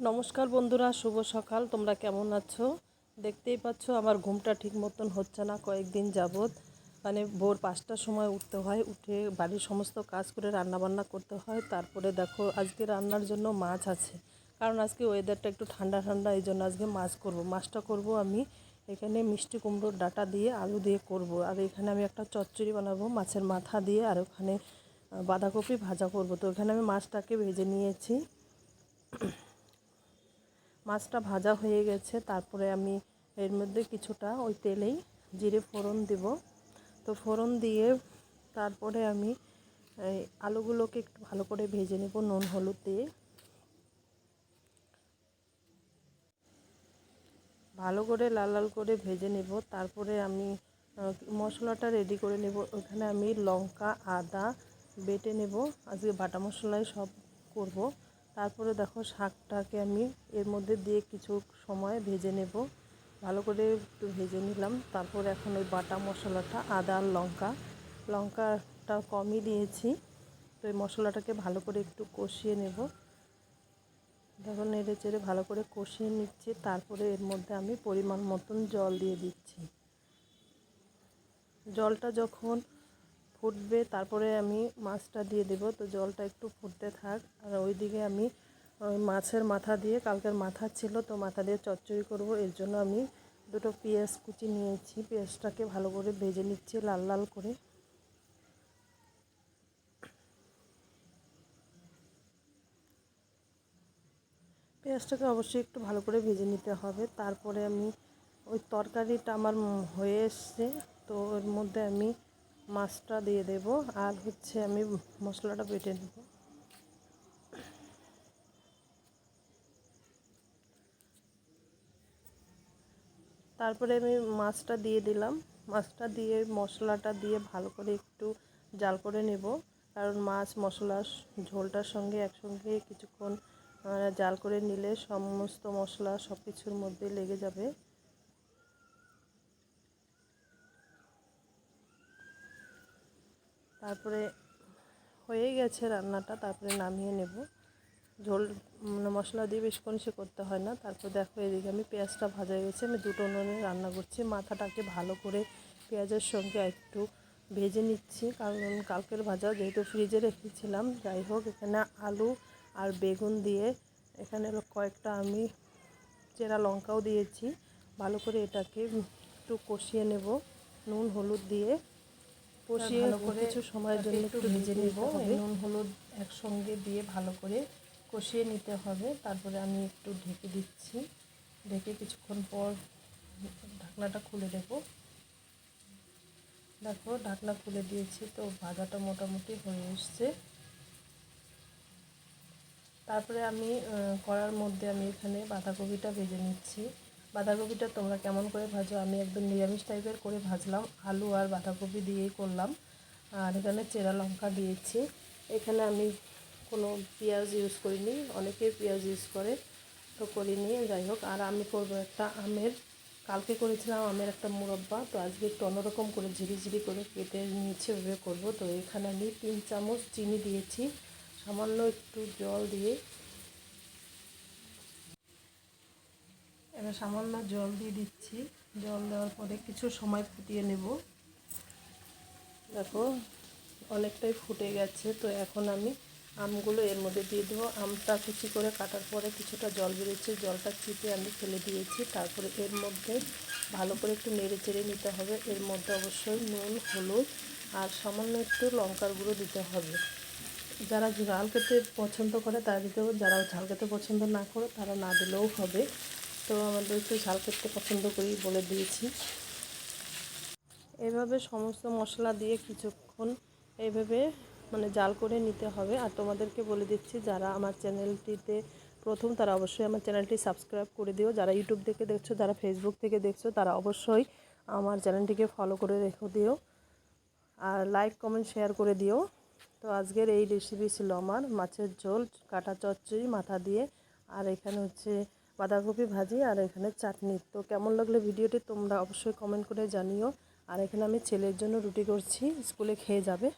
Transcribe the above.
নমস্কার বন্ধুরা, শুভ সকাল। তোমরা কেমন আছো? দেখতেই পাচ্ছ আমার ঘুমটা ঠিক মতন হচ্ছে না, কয়েকদিন যাবৎ। মানে ভোর পাঁচটার সময় উঠতে হয়, উঠে বাড়ির সমস্ত কাজ করে রান্না বান্না করতে হয়। তারপরে দেখো, আজকে রান্নার জন্য মাছ আছে। কারণ আজকে ওয়েদারটা একটু ঠান্ডা ঠান্ডা, এই জন্য আজকে মাছ করব। মাছটা করব আমি এখানে মিষ্টি কুমড়োর ডাটা দিয়ে, আলু দিয়ে করব। আর এখানে আমি একটা চচ্চড়ি বানাবো, মাছের মাথা দিয়ে, আর ওখানে বাঁধাকপি ভাজা করব। তো এখানে আমি মাছটাকে ভেজে নিয়েছি। মাছটা ভাজা হয়ে গেছে, তারপরে আমি এর মধ্যে কিছুটা ওই তেলেই জিরে ফোড়ন দিব। তো ফোড়ন দিয়ে তারপরে আমি আলুগুলোকে একটু ভালো করে ভেজে নেব নুন, হলুদ দিয়ে। ভালো করে লাল লাল করে ভেজে নেব, তারপরে আমি মশলাটা রেডি করে নেব। ওখানে আমি লঙ্কা, আদা বেটে নেব। আজকে বাটা মশলাই সব করব। তারপরে দেখো শাকটাকে আমি এর মধ্যে দিয়ে কিছু সময় ভেজে নেব। ভালো করে একটু ভেজে নিলাম। তারপর এখন ওই বাটা মশলাটা, আদা আর লঙ্কা। লঙ্কাটা কমই দিয়েছি, তো এই মশলাটাকে ভালো করে একটু কষিয়ে নেব। দেখো নেড়ে চেড়ে ভালো করে কষিয়ে নিচ্ছি। তারপরে এর মধ্যে আমি পরিমাণ মতন জল দিয়ে দিচ্ছি। জলটা যখন ফুটবে, তারপরে আমি মাছটা দিয়ে দেব। তো জলটা একটু ফুটতে থাক। আর ওইদিকে আমি, ওই মাছের মাথা দিয়ে, কালকের মাথা ছিল, তো মাথা দিয়ে চচ্চড়ি করব। এর জন্য আমি দুটো পেঁয়াজ কুচি নিয়েছি। পেঁয়াজটাকে ভালো করে ভেজে নিচ্ছি লাল লাল করে। পেঁয়াজটাকে অবশ্যই একটু ভালো করে ভেজে নিতে হবে। তারপরে আমি, ওই তরকারিটা আমার হয়ে এসছে, তো ওর মধ্যে আমি মাছটা দিয়ে দেব, আর হচ্ছে আমি মশলাটা বেটে নেব। তারপরে আমি মাছটা দিয়ে দিলাম। মাছটা দিয়ে, মশলাটা দিয়ে ভালো করে একটু জাল করে নেব, কারণ মাছ মশলা ঝোলটার সঙ্গে একসঙ্গে কিছুক্ষণ জাল করে নিলে সমস্ত মশলা সব কিছুর মধ্যে লেগে যাবে। তারপরে হয়ে গেছে রান্নাটা, তারপরে নামিয়ে নেব। ঝোল মানে মশলা দিয়ে বেশিক্ষণ সে করতে হয় না। তারপর দেখো এদিকে আমি পেঁয়াজটা ভাজা গেছে। আমি দুটো উনুনে রান্না করছি। মাথাটাকে ভালো করে পেঁয়াজের সঙ্গে একটু ভেজে নিচ্ছি। কারণ কালকের ভাজা যেহেতু ফ্রিজে রেখেছিলাম, যাই হোক, এখানে আলু আর বেগুন দিয়ে এখানে কয়েকটা আমি চেরা লঙ্কাও দিয়েছি। ভালো করে এটাকে একটু কষিয়ে নেব। নুন, হলুদ দিয়ে কষিয়ে কিছু সময়ের জন্য একটু ভেজে নেব নুন হলুদ একসঙ্গে দিয়ে ভালো করে কষিয়ে নিতে হবে। তারপরে আমি একটু ঢেকে দিচ্ছি। ঢেকে কিছুক্ষণ পর ঢাকনাটা খুলে দেব দেখো ঢাকনা খুলে দিয়েছি তো ভাজাটা মোটামুটি হয়ে এসছে। তারপরে আমি কড়ার মধ্যে আমি এখানে বাঁধাকপিটা ভেজে নিচ্ছি। বাঁধাকপিটা তোমরা কেমন করে ভাজো? আমি একদম নিরামিষ টাইপের করে ভাজলাম। আলু আর বাঁধাকপি দিয়েই করলাম। আর এখানে চেরা লঙ্কা দিয়েছি। এখানে আমি কোনো পেঁয়াজ ইউজ করিনি। অনেকেই পেঁয়াজ ইউজ করে, তো করিনি। যাই হোক, আর আমি করব একটা আমের। কালকে করেছিলাম আমের একটা মুরব্বা, তো আজকে একটু অন্যরকম করে ঝিরি ঝিরি করে কেটে নিয়েছি, ওইভাবে করব। তো এখানে আমি তিন চামচ চিনি দিয়েছি। সামান্য একটু জল দিয়ে এবার সামান্য জল দিয়ে দিচ্ছি। জল দেওয়ার পরে কিছু সময় ফুটিয়ে নেব। দেখো, অনেকটাই ফুটে গেছে। তো এখন আমি আমগুলো এর মধ্যে দিয়ে দেবো। আমটা কুচি করে কাটার পরে কিছুটা জল বেরিয়েছে জলটা চিপে আমি ফেলে দিয়েছি। তারপরে এর মধ্যে ভালো করে একটু নেড়ে চেড়ে নিতে হবে। এর মধ্যে অবশ্যই নুন, হলুদ আর সামান্য একটু লঙ্কার গুঁড়ো দিতে হবে। যারা ঝাল খেতে পছন্দ করে, তারা দিতে হবে যারা ঝাল খেতে পছন্দ না করে, তারা না দিলেও হবে। তো আমাদের একটু ঝাল খেতে পছন্দ করি বলে দিয়েছি। এভাবে সমস্ত মশলা দিয়ে কিছুক্ষণ এইভাবে মানে জাল করে নিতে হবে। আর তোমাদেরকে বলে দিচ্ছি, যারা আমার চ্যানেলটিতে প্রথম, তারা অবশ্যই আমার চ্যানেলটি সাবস্ক্রাইব করে দিও। যারা ইউটিউব থেকে দেখছ, যারা ফেসবুক থেকে দেখছ, তারা অবশ্যই আমার চ্যানেলটিকে ফলো করে রেখে দিও। আর লাইক কমেন্ট শেয়ার করে দিও। তো আজকের এই রেসিপি ছিল আমার মাছের ঝোল, কাটা চচ্চড়ি মাথা দিয়ে। আর এখানে হচ্ছে বাঁধাকপি ভাজি আর এখানে চাটনি। তো কেমন লাগল ভিডিওটি তোমরা অবশ্যই কমেন্ট করে জানিও। আর এখানে আমি ছেলের জন্য রুটি করছি, স্কুলে খেয়ে যাবে।